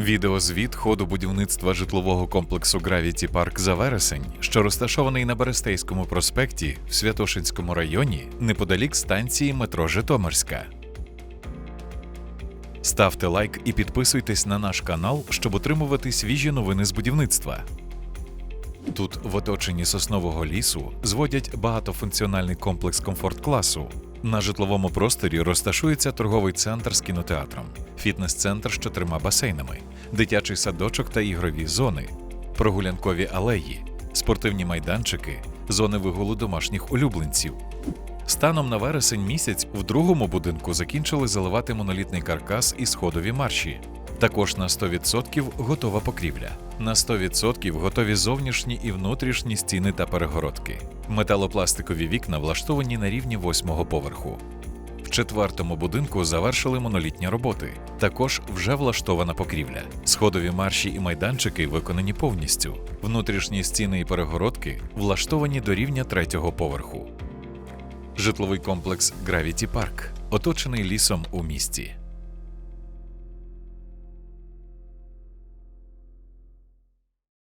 Відеозвіт ходу будівництва житлового комплексу Gravity Park за вересень, що розташований на Берестейському проспекті в Святошинському районі, неподалік станції метро Житомирська. Ставте лайк і підписуйтесь на наш канал, щоб отримувати свіжі новини з будівництва. Тут, в оточенні соснового лісу, зводять багатофункціональний комплекс комфорт-класу. На житловому просторі розташується торговий центр з кінотеатром, фітнес-центр з чотирма басейнами, дитячий садочок та ігрові зони, прогулянкові алеї, спортивні майданчики, зони вигулу домашніх улюбленців. Станом на вересень місяць в другому будинку закінчили заливати монолітний каркас і сходові марші. Також на 100% готова покрівля. На 100% готові зовнішні і внутрішні стіни та перегородки. Металопластикові вікна влаштовані на рівні восьмого поверху. В четвертому будинку завершили монолітні роботи. Також вже влаштована покрівля. Сходові марші і майданчики виконані повністю. Внутрішні стіни і перегородки влаштовані до рівня третього поверху. Житловий комплекс Gravity Park оточений лісом у місті.